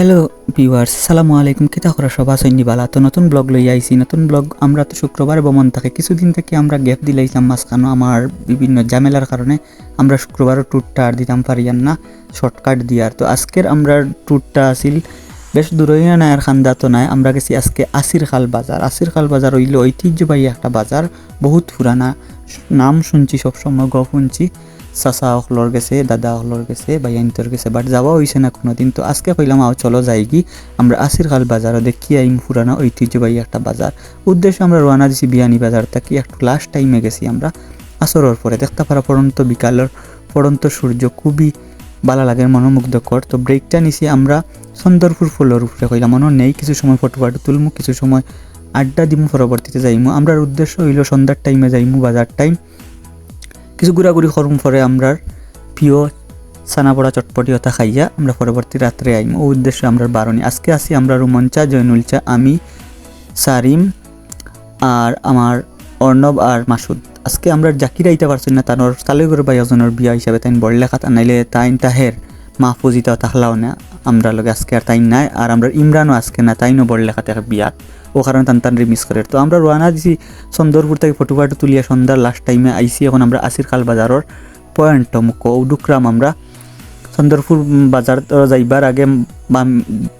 Hello viewers সালামু আলাইকুম কিতা করা সবা সৈনি বালা তো নতুন ব্লগ লই আইছি। নতুন ব্লগ আমরা তো শুক্রবার বমন থাকে কিছুদিন থেকে আমরা গ্যাপ দিলাইছিলাম মাঝখানো। আমার বিভিন্ন ঝামেলার কারণে আমরা শুক্রবারও ট্যুরটা আর দিতাম পারিয়ান না। শর্টকাট দিয়ার। তো আজকের আমরা ট্যুরটা আসিল বেশ দূরই না, আর খান্দা তো নাই। আমরা গেছি আজকে আসির খাল বাজার। আসির খাল বাজার হইল ঐতিহ্যবাহী একটা বাজার। বহুত পুরানা। নাম শুনছি, সবসময় গ শুনছি। চাচা অকলর গেছে দাদা অকলর গেছে বা ইয়ান্তর গেছে বাট যাওয়া হয়েছে না কোনোদিন তো আজকে কইলাম আও চলো যাই কি, আমরা আসির খাল বাজারও দেখি আইম পুরানো ঐতিহ্যবাহী একটা বাজার উদ্দেশ্যে আমরা রওনা দিছি বিয়ানি বাজার থেকে একটু লাস্ট টাইমে গেছি আমরা আসরের পরে দেখতে পারা পড়ন্ত বিকালের পড়ন্ত সূর্য খুবই ভালো লাগে মনোমুগ্ধকর তো ব্রেকটা নিছি আমরা সুন্দরপুর ফুলের উপরে কইলাম মনে নেই কিছু সময় ফটো ফাটো তুলমু, কিছু সময় আড্ডা দিমু পরবর্তীতে যাইমু। আমরা উদ্দেশ্য হইল সন্ধ্যার টাইমে যাইমু বাজার টাইম কিছু ঘুরাঘুরি করুন পরে আমরা প্রিয় সানাপড়া চটপটি হতা খাইয়া। আমরা পরবর্তী রাত্রে আইম ও উদ্দেশ্যে আমরা বারণী আজকে আসি আমরা রুমঞ্চা জয়নুল চা আমি সারিম আর আমার অর্ণব আর মাসুদ। আজকে আমরা জাকির আইতে পারছি না তানোর তালুগর বা বিয়া হিসাবে তাইন বড়লেখাত আনাইলে, তাইন তাহের মাহফুজিতা তাহলাও না, আমরা লগে আজকে আর তাইন নাই, আর আমরা ইমরানও আজকে না লেখা বড়লেখাতে বিয়াত। ও কারণে তান তান মিস করে। তো আমরা রোয়ানা দিছি সুন্দরপুর থেকে ফটো ফাটো তুলিয়া সন্ধ্যার লাস্ট টাইমে আইসি এখন আমরা আসির কাল বাজারের পয়েন্ট মুখ ডুকরাম আমরা। সুন্দরপুর বাজার যাইবার আগে বাম,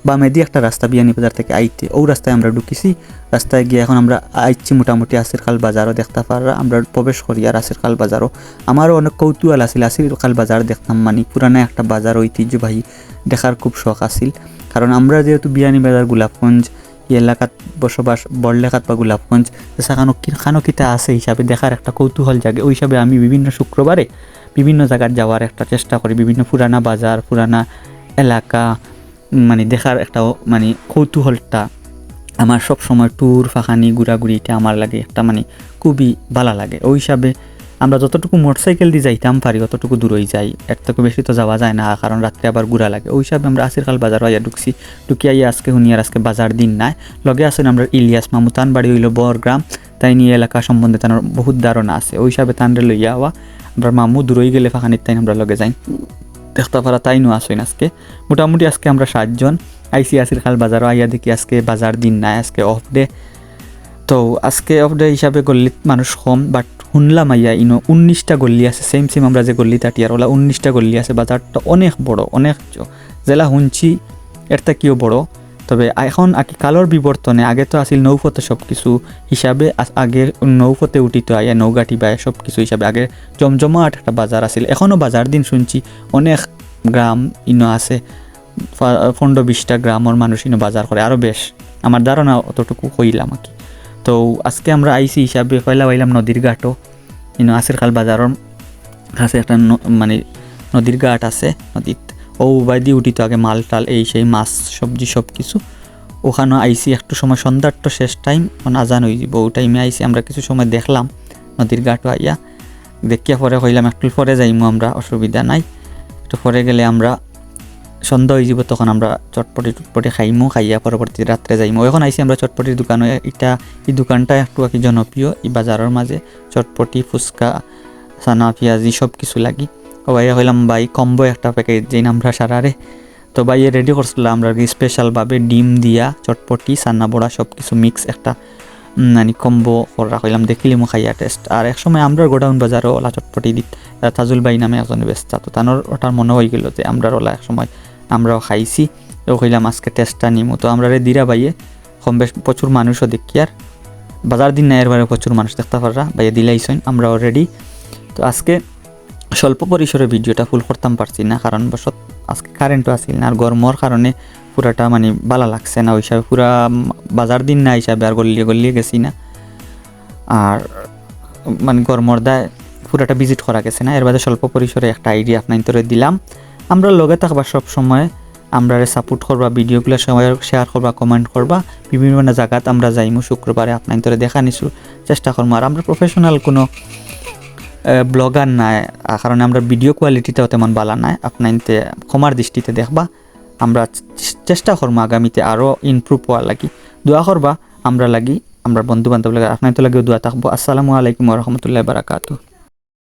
বামেদি একটা রাস্তা বিয়ানি বাজার থেকে আইতে। ও রাস্তায় আমরা ঢুকিছি। রাস্তায় গিয়ে এখন আমরা আইছি মোটামুটি আসির খাল বাজারও দেখতে পারা, আমরা প্রবেশ করি আর আসির খাল বাজারও। আমারও অনেক কৌতূহল আছিল আসির খাল বাজার দেখতাম মানে পুরানা একটা বাজার ঐতিহ্যবাহী দেখার খুব শখ আছিল। কারণ আমরা যেহেতু বিয়ানি বাজার, গোলাপগঞ্জ এলাকাত বসবাস বড়লেখাত বা গোলাপগঞ্জ সেখানো খানো কিতা আছে হিসাবে দেখার একটা কৌতূহল জাগে। ওই হিসাবে আমি বিভিন্ন শুক্রবারে বিভিন্ন জায়গার যাওয়ার একটা চেষ্টা করি। বিভিন্ন পুরানা বাজার, পুরানা এলাকা মানে দেখার একটা মানে কৌতূহলটা। আমার সব সময় ট্যুর ফাঁকানি ঘোরাঘুরিটা আমার লাগে একটা মানে খুবই ভালো লাগে। ওই হিসাবে আমরা যতটুকু মোটরসাইকেল দিয়ে যাইতাম পারি অতটুকু দূরই যাই। এর থেকে বেশি তো যাওয়া যায় না, কারণ রাত্রে আবার ঘুরা লাগে। ওই হিসাবে আমরা আসির কাল বাজার আইয়া ঢুকছি। ঢুকি আইয়া আজকে শুনি আর আজকে বাজার দিন নাই। লগে আছেন আমরা ইলিয়াস মামু তান বাড়ি হইল বরগ্রাম তাই নিয়ে এলাকা সম্বন্ধে তার বহুত ধারণা আছে। ওই হিসাবে তানরে লইয়া হওয়া আমরা মামু দূরই গেলে ফাঁকানির তাই আমরা লগে যাই। দেখতে পারা তাইনও আসেন আজকে। মোটামুটি আজকে আমরা সাতজন। আইসি আসির খাল বাজারও, আইয়া দেখি আজকে বাজার দিন নাই, আজকে অফ ডে তো আজকে অফ ডে হিসাবে গল্লিত মানুষ কম বাট শুনলাম আইয়া ইনো উনিশটা গল্লি আছে সেম সেম আমরা যে গল্লি তাটিয়ার ওলা উনিশটা গল্লি আছে বাজারটা অনেক বড়, অনেক জেলা শুনছি, এর থেকেও বড়। তবে এখন কালোর বিবর্তনে আগে তো আসিল নৌফতে সব কিছু হিসাবে আগে নৌফতে উঠিত আইয়া নৌগাটি বা সব কিছু হিসাবে, আগে জমজমাট একটা বাজার আছিল। এখনও বাজার দিন শুনছি, অনেক গ্রাম ইনো আছে পনেরো বিশটা গ্রামের মানুষ ইনো বাজার করে আরও বেশ। আমার ধারণা অতটুকু কইলাম আর কি তো আজকে আমরা আইসি হিসাবে পয়লা পাইলাম নদীর ঘাটও। ইনো আসির খাল বাজারের কাছে একটা মানে নদীর ঘাট আছে, নদীত। ও উবাই দিয়ে উঠিত আগে মাল টাল, এই সেই মাছ, সবজি সব কিছু ওখানে আইসি একটু সময়, সন্ধ্যার তো শেষ টাইম আজান হয়ে যাব ও টাইমে আইসি, আমরা কিছু সময় দেখলাম নদীর ঘাটও আইয়া। দেখিয়া পরে হইলাম একটু পরে যাইমু আমরা, অসুবিধা নাই। একটু পরে গেলে আমরা সন্ধ্যা হয়ে যাব, তখন আমরা চটপটি টুটপটি খাইমু, খাইয়া পরবর্তী রাত্রে যাইমু। এখন আইসি আমরা চটপটির দোকানে এটা এই দোকানটা একটু আর কি জনপ্রিয়, এই বাজারের মাঝে। চটপটি, ফুচকা সানা পেঁয়াজি সব কিছু লাগি। ও ভাইয়া হইলাম ভাই, কম্বো একটা প্যাকেট, যেই আমরা সারারে তো ভাই রেডি করছিলাম আমরা স্পেশালভাবে ডিম দিয়া চটপটি সান্না বড়া সব কিছু মিক্স একটা মানে কম্বো করা হইলাম, দেখিলি মো খাইয়া টেস্ট আর এক সময় আমরা গোডাউন বাজারও ওলা চটপটি দিত তাজুল ভাই নামে একজন ব্যস্ত তো তানোর ওটার মনে হয়ে গেল যে আমরা ওলা এক সময় আমরাও খাইছি। ও কইলাম আজকে টেস্টটা নিমু। তো আমরা রে দিরা বাইয়ে কম বেশ প্রচুর মানুষও দেখি আর। বাজার দিন নাই এরবারে প্রচুর মানুষ দেখতে পাররা বাইয়ে দিলাইছেন আমরা অলরেডি তো আজকে স্বল্প পরিসরে ভিডিওটা ফুল করতাম পারছি না, কারণ বসত আজকে কারেন্টও আসিল না, আর গরমর কারণে পুরাটা মানে বালা লাগছে না, ওই হিসাবে পুরা বাজার দিন না হিসাবে আর গল্লিয়ে গল্লিয়ে গেছি না। আর মানে গরমর দায় পুরাটা ভিজিট করা গেছে না, এর বাদে স্বল্প পরিসরে একটা আইডিয়া আপনার দিলাম। আমরা লগে থাকবা সব সময়। আমরা সাপোর্ট করবা ভিডিওগুলো শেয়ার করবা কমেন্ট করবা। বিভিন্ন জায়গাত আমরা যাইমু, শুক্রবারে আপনার তোরে দেখা নিছু, চেষ্টা করব আর আমরা প্রফেশনাল কোনো ব্লগার নাই কারণে আমরা ভিডিও কোয়ালিটিটাও তেমন ভালো নাই। আপনার ক্ষমার দৃষ্টিতে দেখবা। আমরা চেষ্টা করব আগামীতে আরও ইমপ্রুভ হওয়ার লাগি। দোয়া করবা, আমরা লাগি, আমরা বন্ধু বান্ধব লাগে আপনার তো লাগেও দোয়া থাকব। আসসালামু আলাইকুম রহমতুল্লাহ বারাকাতু